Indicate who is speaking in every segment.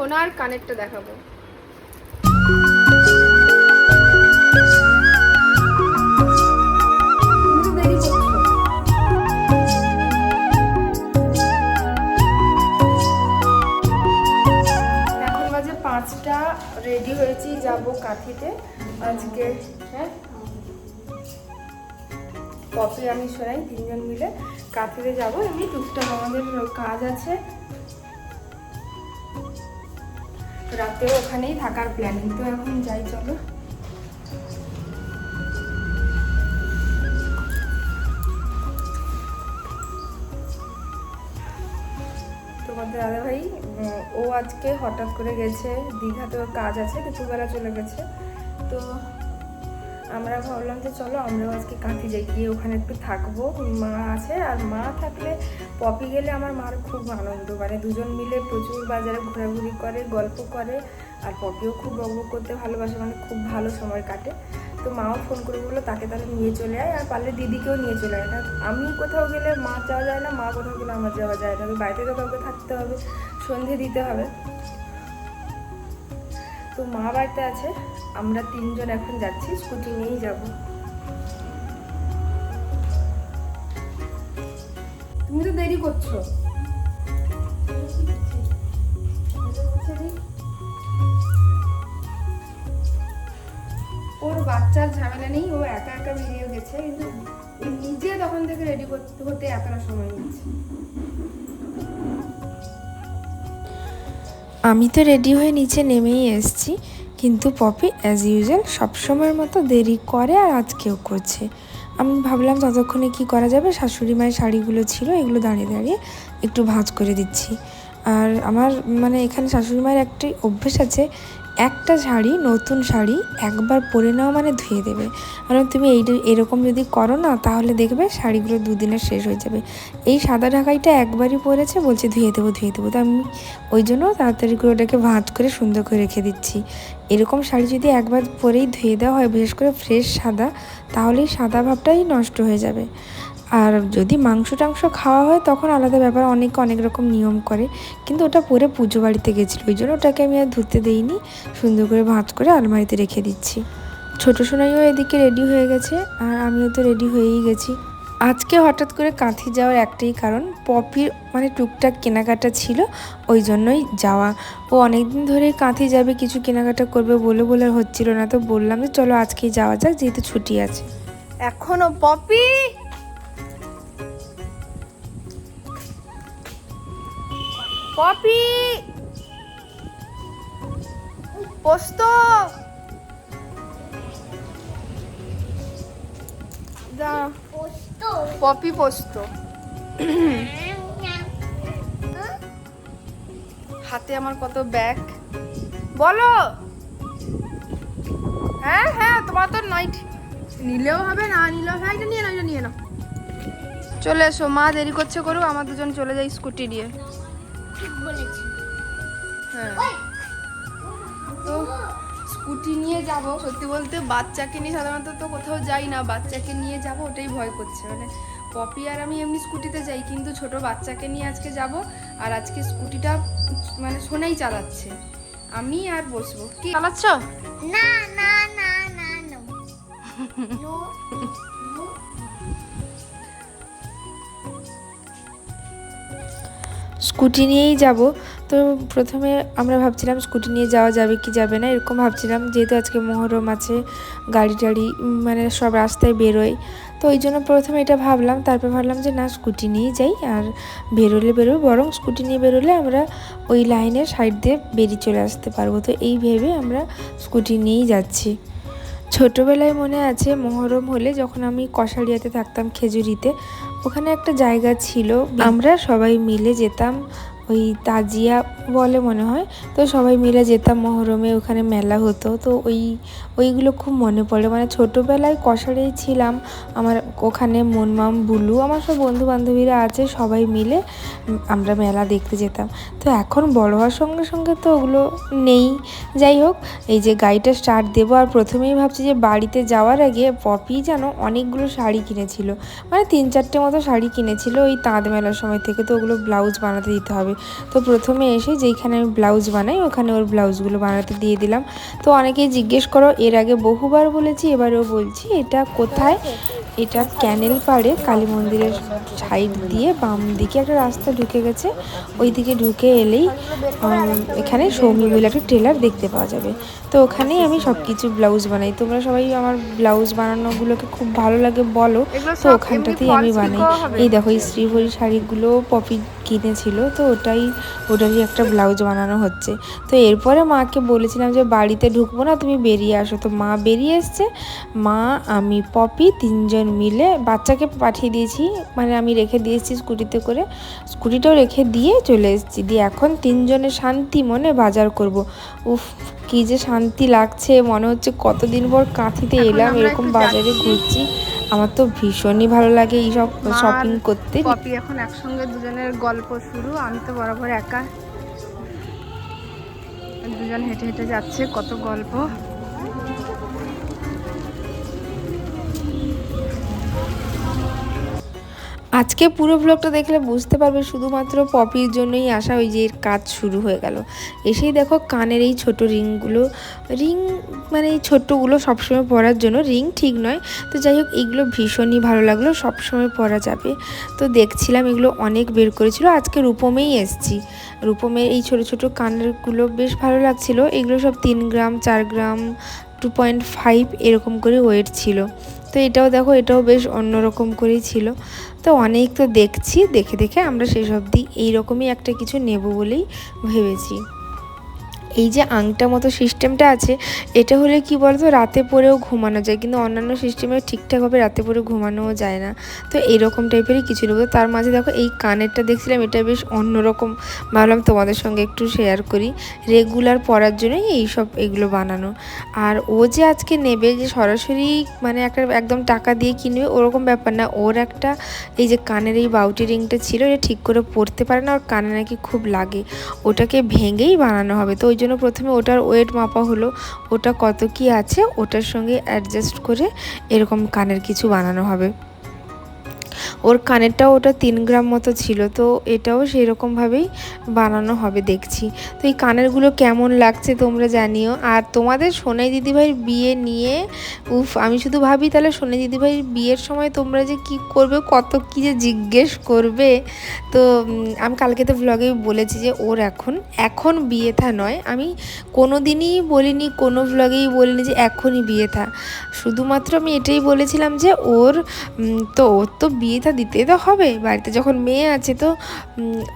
Speaker 1: সোনার কানেরটা দেখাবো। পাঁচটা রেডি হয়েছি, যাব কাঠিতে আজকে হ্যাঁ কপি আমি শোনাই তিনজন মিলে কাঠিতে যাব। এমনি টুকটাক আমাদের কাজ আছে। রাতেও ওখানেই থাকার প্ল্যানিং তো এখন, যাই চলো। তোমাদের দাদা ভাই ও আজকে হঠাৎ করে গেছে দীঘাতে ওর কাজ আছে, দুপুরবেলা চলে গেছে। তো আমরা ভাবলাম যে চলো আমরাও আজকে কাঁথি যাই গিয়ে ওখানে একটু থাকব। মা আছে আর মা থাকলে পপি গেলে আমার মার খুব আনন্দ মানে দুজন মিলে প্রচুর বাজারে ঘোরাঘুরি করে, গল্প করে আর পপিও খুব বকবক করতে ভালোবাসে মানে খুব ভালো সময় কাটে। তো মাও ফোন করে বলল, তাকে তাহলে নিয়ে চলে আয় আর পারলে দিদিকেও নিয়ে চলে আয়। না আমি কোথাও গেলে মা যাওয়া যায় না, মা কোথাও গেলে আমার যাওয়া যায় না। বাড়িতে তো কাউকে থাকতে হবে, সন্ধে দিতে হবে। তো মা বাড়িতে আছে, আমরা তিনজন এখন যাচ্ছি, স্কুটি নিয়েই যাব। তুমি তো দেরি করছ। ওর বাচ্চার ঝামেলা নেই, ও একা একা বেরিয়ে গেছে, কিন্তু নিজে তখন থেকে রেডি করতে হতে এতটা সময় নিচ্ছে।
Speaker 2: আমি তো রেডি হয়ে নিচে নেমেই এসছি। কিন্তু পপি অ্যাজ ইউজুয়াল সবসময়ের মতো দেরি করে আর আজকেও করছে। আমি ভাবলাম ততক্ষণে কি করা যাবে? শাশুড়ি মায়ের শাড়িগুলো ছিল, এগুলো দাঁড়িয়ে দাঁড়িয়ে একটু ভাঁজ করে দিচ্ছি। আর আমার মানে এখানে শাশুড়ি মায়ের একটি অভ্যেস আছে একটা শাড়ি, নতুন শাড়ি একবার পরে নেওয়া মানে ধুয়ে দেবে। কারণ তুমি এই এরকম যদি করো না, তাহলে দেখবে শাড়িগুলো দুদিনের শেষ হয়ে যাবে। এই সাদা ঢাকাইটা একবারই পরেছে, বলছে ধুয়ে দেবো ধুয়ে দেবো। তো আমি ওই জন্য তাড়াতাড়ি করে ওটাকে ভাঁজ করে সুন্দর করে রেখে দিচ্ছি। এরকম শাড়ি যদি একবার পরেই ধুয়ে দেওয়া হয়, বিশেষ করে ফ্রেশ সাদা তাহলেই সাদা ভাবটাই নষ্ট হয়ে যাবে। আর যদি মাংস টাংস খাওয়া হয়, তখন আলাদা ব্যাপার। অনেকে অনেক রকম নিয়ম করে। কিন্তু ওটা পরে পুজো বাড়িতে গেছিল। ওই জন্য ওটাকে আমি আর ধুতে দেইনি। সুন্দর করে ভাঁজ করে আলমারিতে রেখে দিচ্ছি। ছোটো সোনাইও এদিকে রেডি হয়ে গেছে। আর আমিও তো রেডি হয়েই গেছি। আজকে হঠাৎ করে কাঁথি যাওয়ার একটাই কারণ, পপির মানে টুকটাক কেনাকাটা ছিল। ওই জন্যই যাওয়া। ও অনেক দিন ধরেই কাঁথি যাবে, কিছু কেনাকাটা করবে বলে বলে হচ্ছিল না। তো বললাম যে, চলো আজকেই যাওয়া যাক, যেহেতু ছুটি আছে।
Speaker 1: এখনও পপি? পপি পোস্ত। পপি পোস্ত। হাতে আমার কত ব্যাগ। বলো। হ্যাঁ হ্যাঁ তোমার তো নাইট নিলেও হবে না নিলেও হবে এটা নিয়ে নাও এটা নিয়ে নাও। চলে এসো মা দেরি করছে করুক আমার দুজন চলে যাই স্কুটি নিয়ে। হ্যাঁ। তো স্কুটি নিয়ে যাব সত্যি বলতে বাচ্চাকে নিয়ে সাধারণত তো কোথাও যাই না বাচ্চাকে নিয়ে যাব ওটাই ভয় করছে। মানে পপি আর আমি এমনি স্কুটিতে যাই কিন্তু ছোট বাচ্চাকে নিয়ে আজকে যাব আর আজকে স্কুটিটা মানে সোনাই চালাচ্ছে। আমি আর বসবো। কি চালাচ্ছ?
Speaker 3: না না না না no
Speaker 2: স্কুটি নিয়েই যাব। তো প্রথমে আমরা ভাবছিলাম স্কুটি নিয়ে যাওয়া যাবে কি যাবে না, এরকম ভাবছিলাম। যেহেতু আজকে মহরম আছে, গাড়ি টাড়ি মানে সব রাস্তায় বেরোয়। তো ওই জন্য প্রথমে এটা ভাবলাম, তারপর ভাবলাম যে না, স্কুটি নিয়েই যাই। আর বেরোলে বেরোবে, বরং স্কুটি নিয়ে বেরোলে আমরা ওই লাইনের সাইড দিয়ে বেরিয়ে চলে আসতে পারব। তো এই ভেবে আমরা স্কুটি নিয়েই যাচ্ছি। ছোটোবেলায় মনে আছে মহরম হলে যখন আমি কষারিয়াতে থাকতাম খেজুরিতে ওখানে একটা জায়গা ছিল। আমরা সবাই মিলে যেতাম ওই তাজিয়া বলে মনে হয়। তো সবাই মিলে যেতাম মহরমে, ওখানে মেলা হতো। তো ওই, ওইগুলো খুব মনে পড়ে। মানে ছোটোবেলায় কষারেই ছিলাম। আমার ওখানে মনমাম, বুলু, আমার সব বন্ধু বান্ধবীরা আছে, সবাই মিলে আমরা মেলা দেখতে যেতাম। তো এখন বড় হওয়ার সঙ্গে সঙ্গে তো ওগুলো নেই। যাই হোক, এই যে গাড়িটা স্টার্ট দেবো আর প্রথমেই ভাবছি যে বাড়িতে যাওয়ার আগে পপি যেন অনেকগুলো শাড়ি কিনেছিল। মানে তিন চারটে মতো শাড়ি কিনেছিল ওই তাঁত মেলার সময় থেকে। তো ওগুলো ব্লাউজ বানাতে দিতে হবে। তো প্রথমে এসে যেখানে আমি ব্লাউজ বানাই ওখানে ওর ব্লাউজগুলো বানাতে দিয়ে দিলাম। তো অনেকেই জিজ্ঞেস করো এর আগে বহুবার বলেছি এবারেও বলছি এটা কোথায়? এটা ক্যানেল পাড়ে কালী মন্দিরের সাইড দিয়ে বাম দিকে একটা রাস্তা ঢুকে গেছে। ওই দিকে ঢুকে এলেই এখানে সৌমি বলে একটা টেলার দেখতে পাওয়া যাবে। তো ওখানেই আমি সব কিছু ব্লাউজ বানাই। তোমরা সবাই আমার ব্লাউজ বানানোগুলোকে খুব ভালো লাগে বলো। তো ওখানটাতেই আমি বানাই। এই দেখো এই শ্রীহরি শাড়িগুলো পপি কিনেছিল তো ওটাই ওটারই একটা ব্লাউজ বানানো হচ্ছে। তো এরপরে মাকে বলেছিলাম যে বাড়িতে ঢুকবো না তুমি বেরিয়ে আসো। তো মা বেরিয়ে এসছে। মা আমি পপি তিনজন মিলে বাচ্চাকে পাঠিয়ে দিয়েছি। মানে আমি রেখে দিয়েছি স্কুটিতে করে। স্কুটিটাও রেখে দিয়ে চলে এসেছি। দিয়ে এখন তিনজনে শান্তি মনে বাজার করব। উফ কি যে শান্তি লাগছে। মনে হচ্ছে কতদিন পর কাঁথিতে এলাম এরকম বাজারে ঘুরছি। আমার তো ভীষণই ভালো লাগে এইসব শপিং করতে।
Speaker 1: পপি এখন একসঙ্গে দুজনের গল্প শুরু। আমি তো বরাবর একা। দুজন হেঁটে হেঁটে যাচ্ছে কত গল্প।
Speaker 2: আজকে পুরো ব্লগটা দেখলে বুঝতে পারবে শুধুমাত্র পপির জন্যই আসা ওই যে কাজ শুরু হয়ে গেল। এসেই দেখো কানের এই ছোট রিংগুলো, রিং মানে এই ছোট্টগুলো সবসময় পরার জন্য, রিং ঠিক নয়। তো যাই হোক, এগুলো ভীষণই ভালো লাগল, সবসময় পরা যাবে। তো দেখছিলাম এগুলো অনেক বের করেছিল, আজকে রূপমেই এসছি। রূপমের এই ছোট ছোট কানেরগুলো বেশ ভালো লাগছিল, এগুলো সব তিন গ্রাম, চার গ্রাম টু পয়েন্ট ফাইভ এরকম করে ওয়েট ছিল। তো এটাও দেখো, এটাও বেশ অন্যরকম করেই ছিল। তো অনেক তো দেখছি, দেখে দেখে আমরা সেসব দিই এইরকমই একটা কিছু নেব বলেই ভেবেছি। এই যে আংটা মতো সিস্টেমটা আছে, এটা হলে কি বলতো, রাতে পরেও ঘুমানো যায়, কিন্তু অন্যান্য সিস্টেমে ঠিকঠাকভাবে রাতে পরে ঘুমানোও যায় না। তো এইরকম টাইপেরই কিছু নেব। তার মাঝে দেখো এই কানেরটা দেখছিলাম, এটা বেশ অন্যরকম। ভাবলাম তোমাদের সঙ্গে একটু শেয়ার করি। রেগুলার পরার জন্যই এইসব এগুলো বানানো। আর ও যে আজকে নেবে যে সরাসরি মানে একটা একদম টাকা দিয়ে কিনবে, ওরকম ব্যাপার না। ওর একটা এই যে কানের এই বাউটি রিংটা ছিল, এটা ঠিক করে পরতে পারে না, ওর কানে নাকি খুব লাগে। ওটাকে ভেঙেই বানানো হবে। তো ওই জন্য প্রথমে ওটার ওয়েট মাপা হলো, ওটা কত কি আছে, ওটার সঙ্গে অ্যাডজাস্ট করে এরকম কানের কিছু বানানো হবে। ওর কানেরটাও ওটা তিন গ্রাম মতো ছিল, তো এটাও সেই রকমভাবেই বানানো হবে দেখছি। তো এই কানেরগুলো কেমন লাগছে তোমরা জানিও। আর তোমাদের সোনাই দিদিভাইয়ের বিয়ে নিয়ে, উফ, আমি শুধু ভাবি তাহলে সোনাই দিদিভাইয়ের বিয়ের সময় তোমরা যে কি করবে, কত কি যে জিজ্ঞেস করবে। তো আমি কালকে তো ব্লগে বলেছি যে ওর এখন এখন বিয়ে থা নয়। আমি কোনো দিনই বলিনি, কোনো ব্লগেই বলিনি যে এখনই বিয়ে থা শুধুমাত্র আমি এটাই বলেছিলাম যে ওর তো ওর তো বিয়েটা দিতে তো হবে। বাড়িতে যখন মেয়ে আছে তো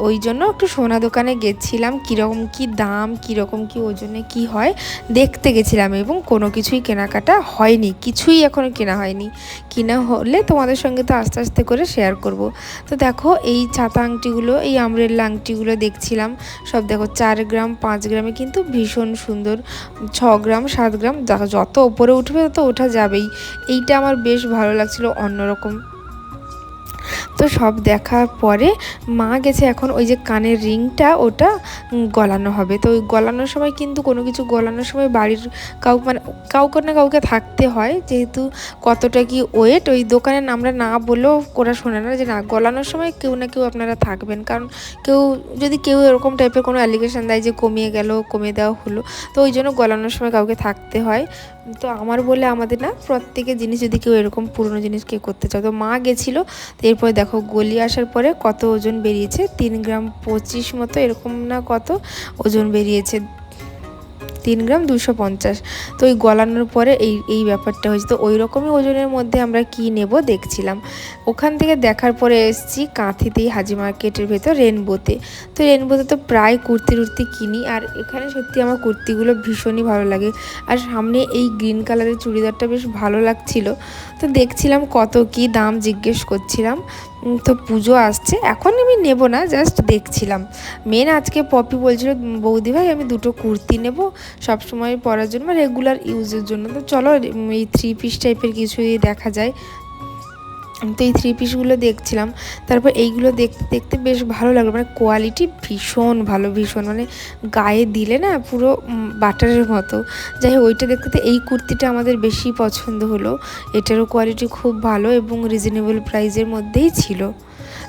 Speaker 2: ওই জন্য একটু সোনা দোকানে গেছিলাম, কীরকম কি দাম, কীরকম কি ওজনে কি হয়, দেখতে গেছিলাম এবং কোনো কিছুই কেনাকাটা হয়নি, কিছুই এখনও কেনা হয়নি। কিনা হলে তোমাদের সঙ্গে তো আস্তে আস্তে করে শেয়ার করব। তো দেখো, এই ছাতা আংটিগুলো, এই আমরেল্লা আংটিগুলো দেখছিলাম, সব দেখো চার গ্রাম, পাঁচ গ্রামে কিন্তু ভীষণ সুন্দর, ছ গ্রাম, সাত গ্রাম যত ওপরে উঠবে তত ওঠা যাবেই। এইটা আমার বেশ ভালো লাগছিল, অন্যরকম। তো সব দেখার পরে মা গেছে এখন ওই যে কানের রিংটা ওটা গলানো হবে। তো ওই গলানোর সময় কিন্তু কোনো কিছু গলানোর সময় বাড়ির কাউ মানে কাউকে না কাউকে থাকতে হয়। যেহেতু কতটা কি ওয়েট, ওই দোকানে আমরা না বলেও ওরা শোনে না যে না, গলানোর সময় কেউ না কেউ আপনারা থাকবেন। কারণ কেউ, যদি কেউ এরকম টাইপের কোনো অ্যালিগেশন দেয় যে কমিয়ে গেল, কমিয়ে দেওয়া হলো, তো ওই জন্য গলানোর সময় কাউকে থাকতে হয়। তো আমার বলে আমাদের না প্রত্যেকের জিনিস যদি কেউ এরকম পুরনো জিনিস কেউ করতে চাও তো মা গেছিল তো এরপরে দেখো গলি আসার পরে কত ওজন বেরিয়েছে, তিন গ্রাম পঁচিশ মতো এরকম না কত ওজন বেরিয়েছে। তিন গ্রাম দুশো পঞ্চাশ। তো ওই গলানোর পরে এই এই ব্যাপারটা হয়েছে। তো ওই রকমই ওজনের মধ্যে আমরা কি নেব দেখছিলাম। ওখান থেকে দেখার পরে এসেছি কাঁথিতেই হাজি মার্কেটের ভেতর রেনবোতে। তো রেনবোতে তো প্রায় কুর্তি টুর্তি কিনি। আর এখানে সত্যি আমার কুর্তিগুলো ভীষণই ভালো লাগে। আর সামনে এই গ্রিন কালারের চুড়িদারটা বেশ ভালো লাগছিল। তো দেখছিলাম কত কি দাম জিজ্ঞেস করছিলাম। তো পুজো আসছে। এখন আমি নেব না জাস্ট দেখছিলাম। মেন আজকে পপি বলছিল বৌদি ভাই, আমি দুটো কুর্তি নেব, সব সময় পরার জন্য রেগুলার ইউজের জন্য। তো চলো এই থ্রি পিস টাইপের কিছুই দেখা যায়। তো এই থ্রি পিসগুলো দেখছিলাম। তারপর এইগুলো দেখতে দেখতে বেশ ভালো লাগল। মানে কোয়ালিটি ভীষণ ভালো, ভীষণ। মানে গায়ে দিলে না পুরো বাটারের মতো। যাই হোক, ওইটা দেখতে এই কুর্তিটা আমাদের বেশি পছন্দ হলো। এটারও কোয়ালিটি খুব ভালো এবং রিজনেবল প্রাইসের মধ্যেই ছিল।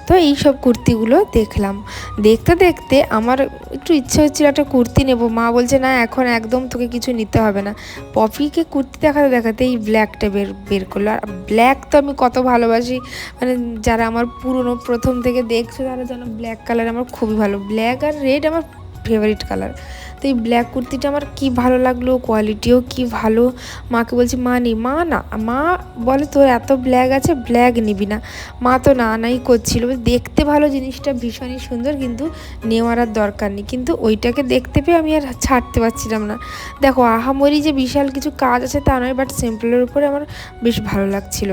Speaker 2: তো এই সব কুর্তিগুলো দেখলাম। দেখতে দেখতে আমার একটু ইচ্ছে হচ্ছিল একটা কুর্তি নেব। মা বলছে, না, এখন একদম তোকে কিছু নিতে হবে না। পপিকে কুর্তি দেখাতে দেখাতে এই ব্ল্যাকটা বের বের করল। আর ব্ল্যাক তো আমি কত ভালোবাসি। মানে যারা আমার পুরনো, প্রথম থেকে দেখছ, তারা যেন ব্ল্যাক কালার আমার খুবই ভালো। ব্ল্যাক আর রেড আমার ফেভারিট কালার তো এই ব্ল্যাক কুর্তিটা আমার কি ভালো লাগল কোয়ালিটিও কি ভালো। মাকে বলছি, মা নি, মা না, মা বলে তোর এত ব্ল্যাক আছে ব্ল্যাক নিবি না। মা তো না নাই করছিল দেখতে ভালো জিনিসটা, ভীষণই সুন্দর, কিন্তু নেওয়ার আর দরকার নেই। কিন্তু ওইটাকে দেখতে পেয়ে আমি আর ছাড়তে পারছিলাম না। দেখো, আহামরি যে বিশাল কিছু কাজ আছে তা নয় বাট সিম্পলের উপরে আমার বেশ ভালো লাগছিল।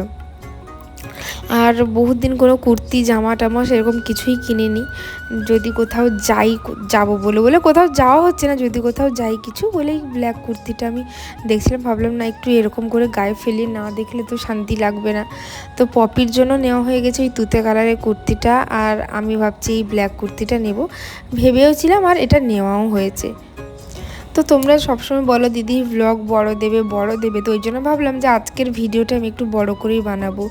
Speaker 2: আর বহুত দিন কোনো কুর্তি, জামা, টামা সেরকম কিছুই কিনিনি। যদি কোথাও যাই, যাব বলে বলে কোথাও যাওয়া হচ্ছে না, যদি কোথাও যাই কিছু বলেই ব্ল্যাক কুর্তিটা আমি দেখছিলাম, ভাবলাম না একটু এরকম করে গায়ে ফেলি, না দেখলে তো শান্তি লাগবে না। তো পপির জন্য নেওয়া হয়ে গেছে ওই তুতে কালারের কুর্তিটা আর আমি ভাবছি এই ব্ল্যাক কুর্তিটা নেব। ভেবেও ছিলাম আর এটা নেওয়াও হয়েছে। তো তোমরা সবসময় বলো দিদি ভ্লগ বড় দেবে বড় দেবে, তো ওই জন্য ভাবলাম যে আজকের ভিডিওটা আমি একটু বড় করেই বানাবো।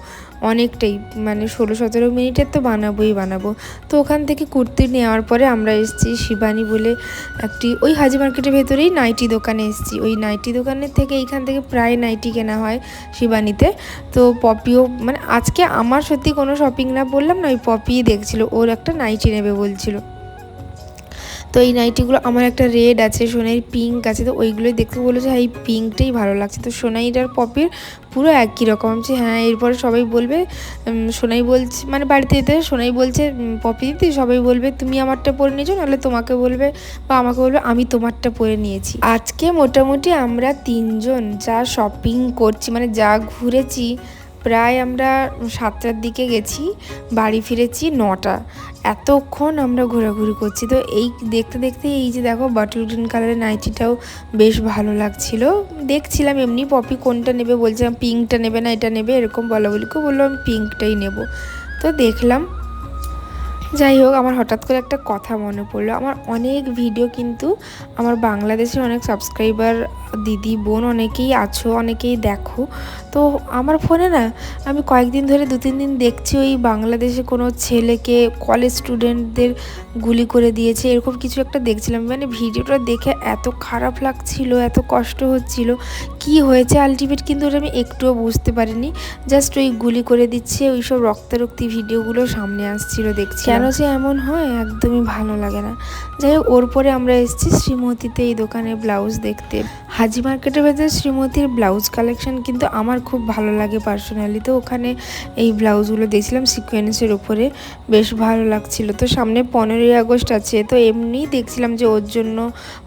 Speaker 2: অনেকটাই মানে ষোলো, সতেরো মিনিটের তো বানাবোই বানাবো। তো ওখান থেকে কুর্তি নেওয়ার পরে আমরা এসেছি শিবানী বলে একটি, ওই হাজি মার্কেটের ভেতরেই নাইটি দোকানে এসেছি। ওই নাইটি দোকানের থেকে এইখান থেকে প্রায় নাইটি কেনা হয় শিবানীতে। তো পপিও মানে আজকে আমার সত্যি কোনো শপিং না বললাম না, ওই পপিই দেখছিল। ওর একটা নাইটি নেবে বলছিল। তো এই নাইটিগুলো আমার একটা রেড আছে, সোনাইয়ের পিঙ্ক আছে, তো ওইগুলোই দেখতে বলল যে হ্যাঁ এই পিঙ্কটাই ভালো লাগছে। তো সোনাইর আর পপির পুরো একই রকম। আছে হ্যাঁ এরপরে সবাই বলবে সোনাই বলছে মানে বাড়িতে যেতে সোনাই বলছে পপি দিদি সবাই বলবে, তুমি আমারটা পরে নিয়েছো? নাহলে তোমাকে বলবে, বা আমাকে বলবে, আমি তোমারটা পরে নিয়েছি। আজকে মোটামুটি আমরা তিনজন যা শপিং করছি মানে যা ঘুরেছি, প্রায় আমরা সাতটার দিকে গেছি, বাড়ি ফিরেছি নটা। এতক্ষণ আমরা ঘোরাঘুরি করছি। তো এই দেখতে দেখতে এই যে দেখো বাটল গ্রিন কালারের নাইটিটাও বেশ ভালো লাগছিল। দেখছিলাম এমনি পপি কোনটা নেবে বলছিলাম পিঙ্কটা নেবে না, এটা নেবে। এরকম বলা বলি। কেউ বলল, আমি পিঙ্কটাই নেব। তো দেখলাম যাই হোক, আমার হঠাৎ করে একটা কথা মনে পড়ল। আমার অনেক ভিডিও কিন্তু আমার বাংলাদেশের অনেক সাবস্ক্রাইবার দিদি, বোন অনেকেই আছো, অনেকেই দেখো। তো আমার ফোনে না, আমি কয়েকদিন ধরে দু তিন দিন দেখছি ওই বাংলাদেশে কোনো ছেলেকে কলেজ স্টুডেন্টদের গুলি করে দিয়েছে, এরকম কিছু একটা দেখছিলাম। মানে ভিডিওটা দেখে এত খারাপ লাগছিল, এত কষ্ট হচ্ছিল, কি হয়েছে আলটিমেট কিন্তু ওটা আমি একটুও বুঝতে পারিনি। জাস্ট ওই গুলি করে দিচ্ছে ওই সব রক্তারক্তি ভিডিওগুলো সামনে আসছিল দেখছি কেন যে এমন হয় একদমই ভালো লাগে না। যাই হোক, ওর পরে আমরা এসেছি শ্রীমতীতে এই দোকানে ব্লাউজ দেখতে। হাজি মার্কেটের ভেতরে শ্রীমতীর ব্লাউজ কালেকশন কিন্তু আমার খুব ভালো লাগে পার্সোনালি। তো ওখানে এই ব্লাউজগুলো দেখছিলাম সিকোয়েন্সের ওপরে বেশ ভালো লাগছিল। তো সামনে পনেরোই আগস্ট আছে, তো এমনি দেখছিলাম যে ওর জন্য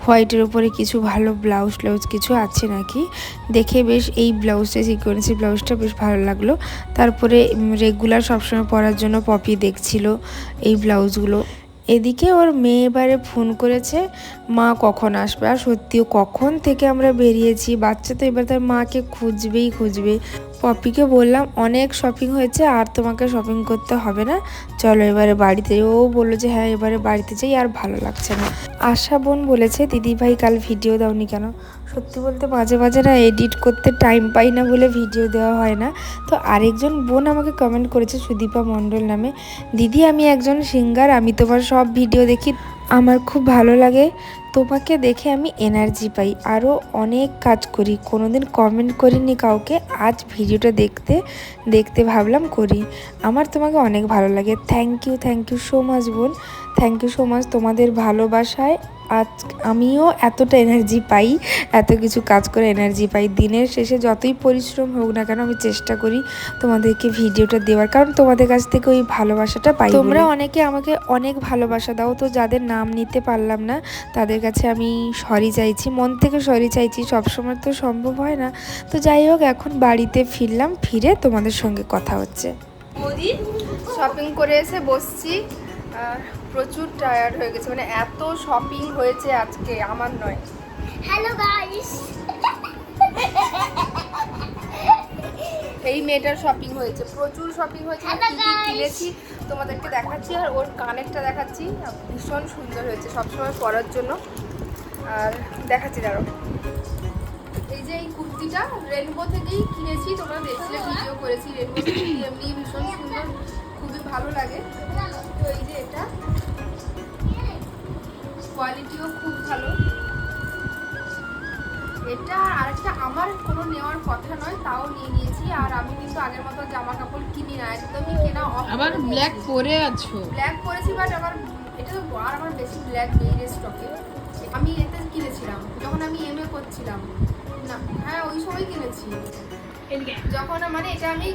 Speaker 2: হোয়াইটের ওপরে কিছু ভালো ব্লাউজ ব্লাউজ কিছু আছে নাকি। দেখে বেশ এই ব্লাউজটা, সিকোয়েন্সের ব্লাউজটা বেশ ভালো লাগল। তারপরে রেগুলার সবসময় পরার জন্য পপি দেখছিল। এই ব্লাউজগুলো। এদিকে ওর মেয়ে এবারে ফোন করেছে, মা কখন আসবে? আর সত্যিও কখন থেকে আমরা বেরিয়েছি? বাচ্চা তো এবার তার মাকে খুঁজবেই খুঁজবে। পপিকে বললাম, অনেক শপিং হয়েছে, আর তোমাকে শপিং করতে হবে না। চলো এবারে বাড়িতে। ও বলল যে হ্যাঁ এবারে বাড়িতে যাই, আর ভালো লাগছে না। আশা বোন বলেছে দিদি ভাই কাল ভিডিও দাওনি কেন? সত্যি বলতে মাঝে মাঝে না এডিট করতে টাইম পাই না বলে ভিডিও দেওয়া হয় না। তো আরেকজন বোন আমাকে কমেন্ট করেছে সুদীপা মণ্ডল নামে, দিদি, আমি একজন সিঙ্গার আমি তোমার সব ভিডিও দেখি, আমার খুব ভালো লাগে। তোমাকে দেখে আমি এনার্জি পাই আরও অনেক কাজ করি। কোনোদিন কমেন্ট করিনি কাউকে, আজ ভিডিওটা দেখতে দেখতে ভাবলাম করি। আমার তোমাকে অনেক ভালো লাগে। Thank you thank you so much বোন। থ্যাংক ইউ সো মাচ তোমাদের ভালোবাসায়। আজ আমিও এতটা এনার্জি পাই এত কিছু কাজ করে এনার্জি পাই। দিনের শেষে যতই পরিশ্রম হোক না কেন আমি চেষ্টা করি তোমাদেরকে ভিডিওটা দেওয়ার। কারণ তোমাদের কাছ থেকে ওই ভালোবাসাটা পাই তোমরা অনেকে আমাকে অনেক ভালোবাসা দাও তো যাদের নাম নিতে পারলাম না তাদের কাছে আমি সরি চাইছি মন থেকে সরি চাইছি। সবসময় তো সম্ভব হয় না। তো যাই হোক এখন বাড়িতে ফিরলাম ফিরে তোমাদের সঙ্গে কথা হচ্ছে।
Speaker 1: মোদি শপিং করে এসে বসছি। আর প্রচুর টায়ার্ড হয়ে গেছে। মানে এত শপিং হয়েছে আজকে আমার নয়।
Speaker 3: হ্যালো গাইস
Speaker 1: এই মেয়েটার শপিং হয়েছে প্রচুর শপিং হয়েছে। কি কি কিনেছি তোমাদেরকে দেখাচ্ছি আর ওর কানেরটা দেখাচ্ছি। ভীষণ সুন্দর হয়েছে সবসময় পরার জন্য। আর দেখাচ্ছি দাঁড়ো এই যে এই কুর্তিটা রেনবো থেকেই কিনেছি তোমরা দেখছিলে ভিডিও করেছি রেনবো থেকে এমনি ভীষণ সুন্দর। খুবই ভালো লাগে। তো এই যে এটা। কোয়ালিটিও খুব ভালো। এটা আর আরেকটা আমার কোনো নেওয়ার কথা নয় তাও নিয়ে নিয়েছি। আর আমি কিন্তু আগের মতো জামা কাপড় কিনি না একদমই কেনা
Speaker 4: আবার ব্ল্যাক পরে আছো?
Speaker 1: ব্ল্যাক পরেছি বাট আমার এটা তো আর আমার বেশি ব্ল্যাক নেই রে স্টকে আমি এতে কিনেছিলাম যখন আমি এম এ করছিলাম। না হ্যাঁ ওই সময় কিনেছি। যখন মানে এটা আমি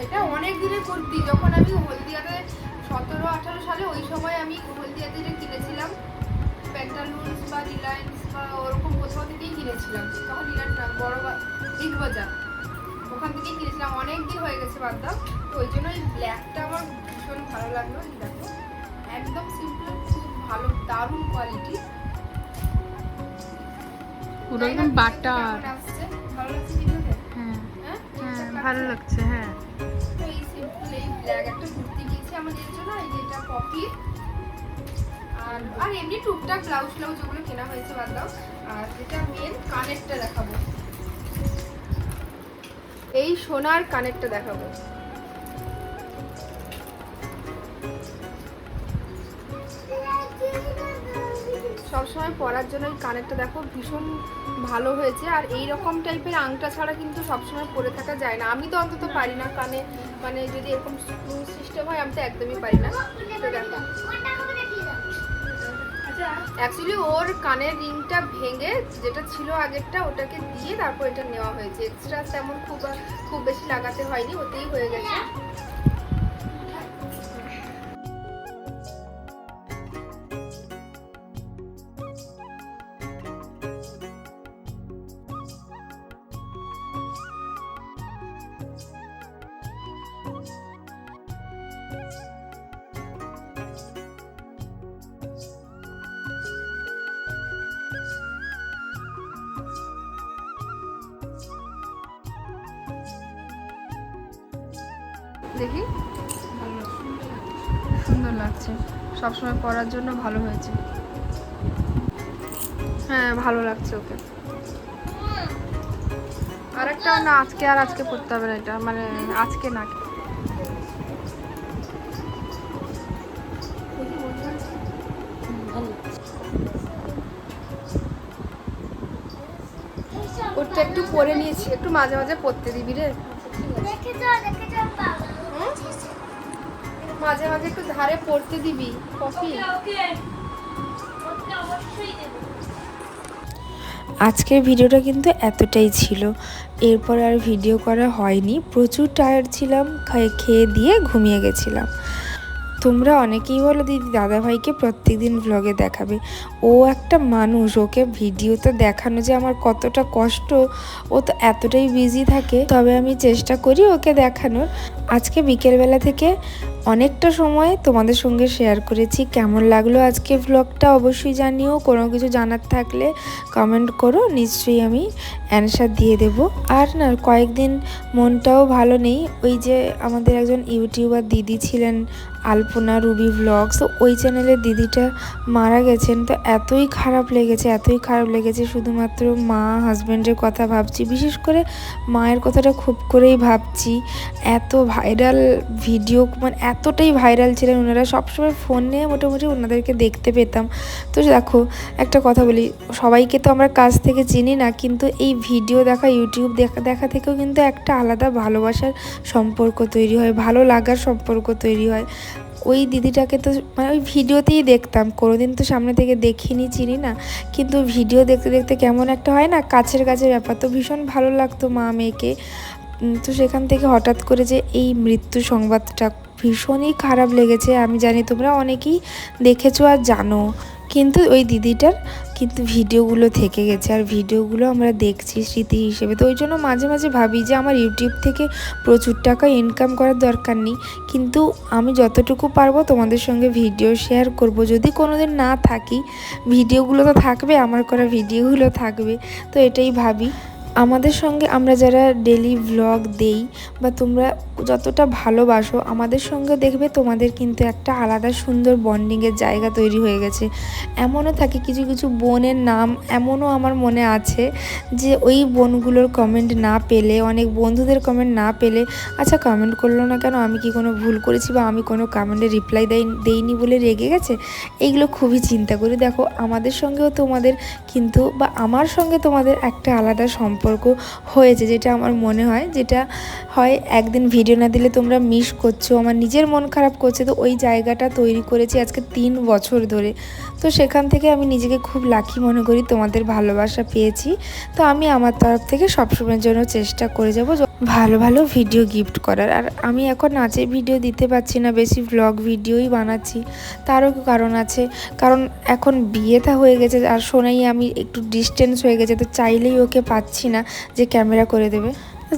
Speaker 1: এটা অনেক দিনের কুর্তি যখন আমি হলদিয়াতে সতেরো আঠারো সালে ওই সময় আমি হলদিয়াতে এটা কিনেছিলাম। প্যান্টালুন্স বা রিলায়েন্স বা ওরকম কোথাও থেকেই কিনেছিলাম। তখন রিলায়েন্স না বড় বা- বিগ বাজার ওখান থেকেই কিনেছিলাম। অনেক দিন হয়ে গেছে বাদ দাও তো ওই জন্য এই ব্ল্যাকটা আমার ভীষণ ভালো লাগল দেখো। একদম সিম্পল খুব ভালো দারুণ কোয়ালিটি
Speaker 4: পুরো একদম বাটার।
Speaker 1: ভালো লাগছে
Speaker 4: ভালো
Speaker 1: লাগছে?
Speaker 4: হ্যাঁ।
Speaker 1: তো এই জন্য আর আর এমনি টুকটাক ব্লাউজ ব্লাউজ ওগুলো কেনা হয়েছে বাদ দাও আর এটা মেন কানেরটা দেখাবো। এই সোনার কানেরটা দেখাবো। সবসময় পরার জন্য এই কানেরটা দেখো ভীষণ ভালো হয়েছে। আর এই রকম টাইপের আংটা ছাড়া কিন্তু সবসময় পরে থাকা যায় না। আমি তো অন্তত পারি না কানে মানে যদি এরকম সিস্টেম হয়, আমি তো একদমই পারি না। অ্যাকচুয়ালি ওর কানের রিংটা ভেঙে যেটা ছিল আগেরটা, ওটাকে দিয়ে তারপর এটা নেওয়া হয়েছে। এক্সট্রা তেমন খুব খুব বেশি লাগাতে হয়নি, ওতেই হয়ে গেছে। দেখি। সুন্দর লাগছে। সবসময় পরার জন্য ভালো হয়েছে। হ্যাঁ ভালো লাগছে ওকে। আরেকটা না, আজকে আর আজকে পড়তে হবে না এটা। মানে আজকে না। একটু পরে নিয়েছি। একটু মাঝে মাঝে পড়তে দিবি রে।
Speaker 3: দেখে
Speaker 1: মাঝে মাঝে একটু ধারে পড়তে দিবি কফি?
Speaker 2: আজকের ভিডিওটা কিন্তু এতটাই ছিল। এরপর আর ভিডিও করা হয়নি। প্রচুর টায়ার্ড ছিলাম খেয়ে খেয়ে দিয়ে ঘুমিয়ে গেছিলাম। তোমরা অনেকেই বলো দিদি দাদাভাইকে প্রত্যেক দিন ব্লগে দেখাবে। ও একটা মানুষ ওকে ভিডিওতে দেখানো যে আমার কতটা কষ্ট ও তো এতটাই বিজি থাকে। তবে আমি চেষ্টা করি ওকে দেখানোর। আজকে বিকেলবেলা থেকে অনেকটা সময় তোমাদের সঙ্গে শেয়ার করেছি। কেমন লাগল আজকে ভ্লগটা অবশ্যই জানিও। কোনো কিছু জানার থাকলে কমেন্ট করো, নিশ্চয়ই আমি অ্যান্সার দিয়ে দেব। আর না, কয়েকদিন মনটাও ভালো নেই। ওই যে আমাদের একজন ইউটিউবার দিদি ছিলেন আলপনা, রুবি ব্লগস তো ওই চ্যানেলের দিদিটা মারা গেছেন। তো এতই খারাপ লেগেছে, এতই খারাপ লেগেছে, শুধুমাত্র মা হাজব্যান্ডের কথা ভাবছি। বিশেষ করে মায়ের কথাটা খুব করেই ভাবছি। এত ভাইরাল ভিডিও মানে এতটাই ভাইরাল ছিলেন ওনারা। সবসময় ফোনে মোটামুটি ওনাদেরকে দেখতে পেতাম। তো দেখো, একটা কথা বলি, সবাইকে তো আমরা কাছ থেকে চিনি না, কিন্তু এই ভিডিও দেখা ইউটিউব দেখা দেখা থেকেও কিন্তু একটা আলাদা ভালোবাসার সম্পর্ক তৈরি হয়, ভালো লাগার সম্পর্ক তৈরি হয়। ওই দিদিটাকে তো মানে ওই ভিডিওতেই দেখতাম, কোনোদিন তো সামনে থেকে দেখিনি, চিনি না। কিন্তু ভিডিও দেখতে দেখতে কেমন একটা হয় না, কাছের কাছে ব্যাপার। তো ভীষণ ভালো লাগতো মা মেয়েকে। তো সেখান থেকে হঠাৎ করে যে এই মৃত্যু সংবাদটা ভীষণই খারাপ লেগেছে। আমি জানি তোমরা অনেকেই দেখেছ আর জানো। কিন্তু ওই দিদিটার কিন্তু ভিডিওগুলো থেকে গেছে। আর ভিডিওগুলো আমরা দেখছি স্মৃতি হিসেবে। তো ওই জন্য মাঝে মাঝে ভাবি যে আমার ইউটিউব থেকে প্রচুর টাকা ইনকাম করার দরকার নেই। কিন্তু আমি যতটুকু পারব তোমাদের সঙ্গে ভিডিও শেয়ার করব। যদি কোনোদিন না থাকি, ভিডিওগুলো তো থাকবে, আমার করা ভিডিওগুলো থাকবে। তো এটাই ভাবি। আমাদের সঙ্গে আমরা যারা ডেলি ভ্লগ দেই বা তোমরা যতটা ভালোবাসো, আমাদের সঙ্গে দেখবে তোমাদের কিন্তু একটা আলাদা সুন্দর বন্ডিংয়ের জায়গা তৈরি হয়ে গেছে। এমনও থাকে কিছু কিছু বোনের নাম এমনও আমার মনে আছে যে ওই বোনগুলোর কমেন্ট না পেলে, অনেক বন্ধুদের কমেন্ট না পেলে আচ্ছা কমেন্ট করল না কেন? আমি কি কোনো ভুল করেছি বা আমি কোনো কমেন্টে রিপ্লাই দেই, দেইনি বলে রেগে গেছে? এইগুলো খুবই চিন্তা করি। দেখো, আমাদের সঙ্গেও তোমাদের কিন্তু বা আমার সঙ্গে তোমাদের একটা আলাদা সম্পর্ক হয়েছে, যেটা আমার মনে হয়, যেটা হয় একদিন ভিডিও না দিলে তোমরা মিস করছ, আমার নিজের মন খারাপ করছে, তো ওই জায়গাটা তৈরি করেছি আজকে তিন বছর ধরে। তো সেখান থেকে আমি নিজেকে খুব লাকি মনে করি, তোমাদের ভালোবাসা পেয়েছি। তো আমি আমার তরফ থেকে সবসময়ের জন্য চেষ্টা করে যাব ভালো ভালো ভিডিও গিফট করার। আর আমি এখন নাচের ভিডিও দিতে পারছি না, বেশি ভ্লগ ভিডিওই বানাচ্ছি। তারও কারণ আছে? কারণ এখন বিয়েটা হয়ে গেছে, আর শোনাই আমি একটু ডিস্টেন্স হয়ে গেছে, তো চাইলেই ওকে পাচ্ছি না যে ক্যামেরা করে দেবে।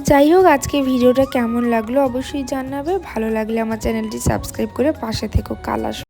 Speaker 2: যাই হোক, আজকে ভিডিওটা কেমন লাগল অবশ্যই জানাবে। ভালো লাগলে আমার চ্যানেলটি সাবস্ক্রাইব করে পাশে থেকো, কালা